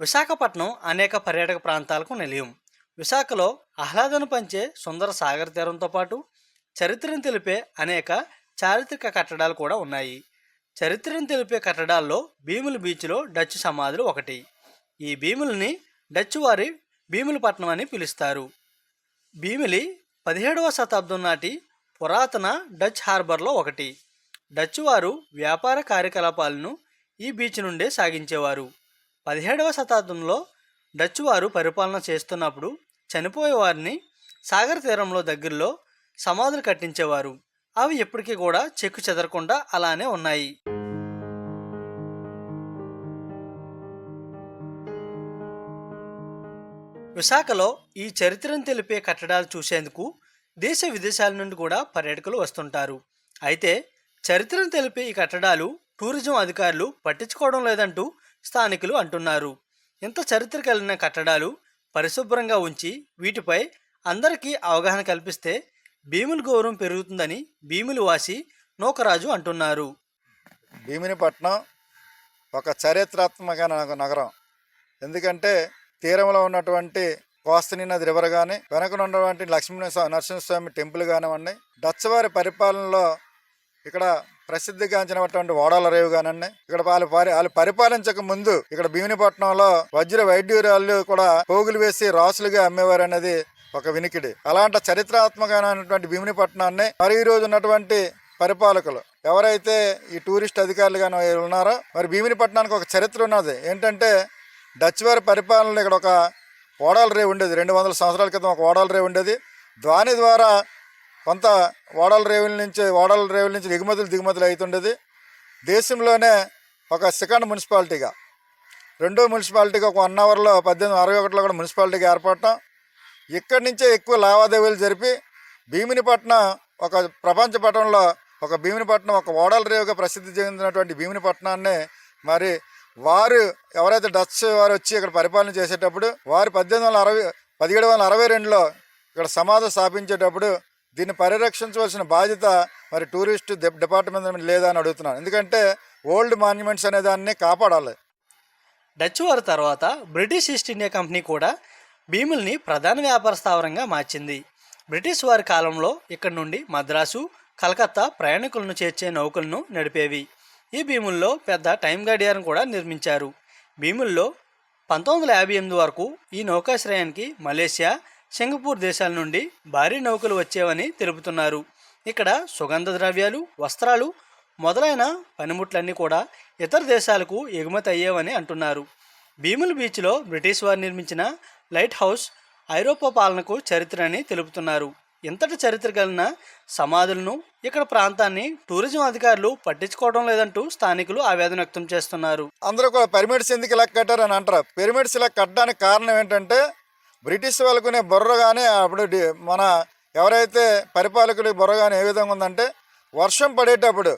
విశాఖపట్నం అనేక పర్యాటక ప్రాంతాలకు నిలయం. విశాఖలో ఆహ్లాదను పంచే సుందర సాగర్ తీరంతో పాటు చరిత్రను తెలిపే అనేక చారిత్రక కట్టడాలు కూడా ఉన్నాయి. చరిత్రను తెలిపే కట్టడాల్లో భీముల బీచ్లో డచ్ సమాధులు ఒకటి. ఈ భీములని డచ్ వారి భీములపట్నం అని పిలుస్తారు. భీమిలి పదిహేడవ శతాబ్దం నాటి పురాతన డచ్ హార్బర్లో ఒకటి. డచ్ వారు వ్యాపార కార్యకలాపాలను ఈ బీచ్ నుండే సాగించేవారు. పదిహేడవ శతాబ్దంలో డచ్ వారు పరిపాలన చేస్తున్నప్పుడు చనిపోయే వారిని సాగర తీరంలో దగ్గరలో సమాధులు కట్టించేవారు. అవి ఎప్పటికీ కూడా చెక్కు చెదరకుండా అలానే ఉన్నాయి. విశాఖలో ఈ చరిత్రను తెలిపే కట్టడాలు చూసేందుకు దేశ విదేశాల నుండి కూడా పర్యాటకులు వస్తుంటారు. అయితే చరిత్రను తెలిపే ఈ కట్టడాలు టూరిజం అధికారులు పట్టించుకోవడం లేదంటూ స్థానికులు అంటున్నారు. ఇంత చరిత్ర కలిగిన కట్టడాలు పరిశుభ్రంగా ఉంచి వీటిపై అందరికీ అవగాహన కల్పిస్తే భీముల గౌరవం పెరుగుతుందని భీములు వాసి నూకరాజు అంటున్నారు. భీమినిపట్నం ఒక చరిత్రాత్మక నగరం. ఎందుకంటే తీరంలో ఉన్నటువంటి కోస్తని నది రివర్ కానీ వెనక ఉన్నటువంటి లక్ష్మీ నరసింహస్వామి టెంపుల్ కానివ్వండి డచ్ వారి పరిపాలనలో ఇక్కడ ప్రసిద్ధిగాంచినటువంటి ఓడల రేవు కానండి. ఇక్కడ వాళ్ళు పరి వాళ్ళు పరిపాలించక ముందు ఇక్కడ భీమినిపట్నంలో వజ్ర వైద్యురాళ్ళు కూడా పోగులు వేసి రాసులుగా అమ్మేవారు అనేది ఒక వినికిడి. అలాంటి చరిత్రాత్మకమైనటువంటి భీమినిపట్నాన్ని మరి ఈ రోజు ఉన్నటువంటి పరిపాలకులు ఎవరైతే ఈ టూరిస్ట్ అధికారులు ఉన్నారో మరి భీమినిపట్నానికి ఒక చరిత్ర ఉన్నది. ఏంటంటే డచ్ వారి పరిపాలనలో ఇక్కడ ఒక ఓడల రేవు ఉండేది. రెండు వందల సంవత్సరాల క్రితం ఒక ఓడల రేవు ఉండేది. దాని ద్వారా కొంత ఓడల రేవుల నుంచి ఓడల రేవుల నుంచి ఎగుమతులు దిగుమతులు అవుతుండేది. దేశంలోనే ఒక సెకండ్ మున్సిపాలిటీగా రెండో మున్సిపాలిటీగా ఒక వన్ అవర్లో పద్దెనిమిది అరవై ఒకటిలో కూడా మున్సిపాలిటీగా ఏర్పడటం. ఇక్కడి నుంచే ఎక్కువ లావాదేవీలు జరిపి భీమినిపట్నం ఒక ప్రపంచ పటంలో ఒక భీమినిపట్నం ఒక ఓడల రేవుగా ప్రసిద్ధి చెందినటువంటి భీమినిపట్నాన్ని మరి వారు ఎవరైతే డచ్ వారు వచ్చి ఇక్కడ పరిపాలన చేసేటప్పుడు వారు పద్దెనిమిది వందల అరవై పదిహేడు వందల అరవై రెండులో ఇక్కడ సమాధి స్థాపించేటప్పుడు దీన్ని పరిరక్షించవలసిన బాధ్యత మరి టూరిస్ట్ డిపార్ట్మెంట్ లేదా అని అడుగుతున్నాను. ఎందుకంటే ఓల్డ్ మాన్యుమెంట్స్ అనే దాన్ని కాపాడాలి. డచ్ వారి తర్వాత బ్రిటిష్ ఈస్ట్ ఇండియా కంపెనీ కూడా భీముల్ని ప్రధాన వ్యాపార స్థావరంగా మార్చింది. బ్రిటిష్ వారి కాలంలో ఇక్కడ నుండి మద్రాసు కలకత్తా ప్రయాణికులను చేర్చే నౌకలను నడిపేవి. ఈ భీముల్లో పెద్ద టైం గడియారం కూడా నిర్మించారు. భీముల్లో పంతొమ్మిది వందల యాభై ఎనిమిది వరకు ఈ నౌకాశ్రయానికి మలేషియా సింగపూర్ దేశాల నుండి భారీ నౌకలు వచ్చేవని తెలుపుతున్నారు. ఇక్కడ సుగంధ ద్రవ్యాలు వస్త్రాలు మొదలైన పనిముట్లన్నీ కూడా ఇతర దేశాలకు ఎగుమతి అయ్యేవని అంటున్నారు. భీముల బీచ్లో బ్రిటిష్ వారు నిర్మించిన లైట్ హౌస్ ఐరోపా పాలనకు చరిత్ర అని తెలుపుతున్నారు. ఇంతటి చరిత్ర కలిగిన సమాధులను ఇక్కడ ప్రాంతాన్ని టూరిజం అధికారులు పట్టించుకోవడం లేదంటూ స్థానికులు ఆవేదన వ్యక్తం చేస్తున్నారు. అందరూ కూడా పిరమిడ్స్ ఎందుకు ఇలా కట్టారు అని అంటారు. పిరమిడ్స్ ఇలా కట్టడానికి కారణం ఏంటంటే బ్రిటిష్ వాళ్ళకునే బుర్ర కానీ అప్పుడు మన ఎవరైతే పరిపాలకులు బుర్ర కానీ ఏ విధంగా ఉందంటే వర్షం పడేటప్పుడు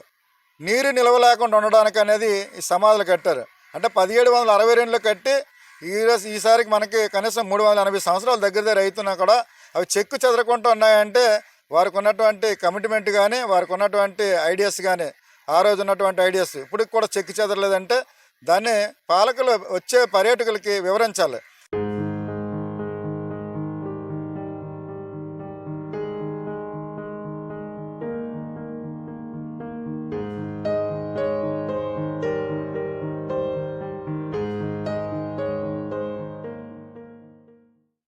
నీరు నిల్వ లేకుండా ఉండడానికి అనేది ఈ సమాధులు కట్టారు. అంటే పదిహేడు వందల అరవై రెండులో కట్టి ఈ ఈసారికి మనకి కనీసం మూడు వందల ఎనభై సంవత్సరాల దగ్గర దగ్గర అవుతున్నా కూడా అవి చెక్కు చెదరకుండా ఉన్నాయంటే వారికి ఉన్నటువంటి కమిట్మెంట్ కానీ వారికి ఉన్నటువంటి ఐడియాస్ కానీ ఆ రోజు ఉన్నటువంటి ఐడియాస్ ఇప్పటికి కూడా చెక్కు చెదరలేదంటే దాన్ని పాలకులు వచ్చే పర్యాటకులకి వివరించాలి.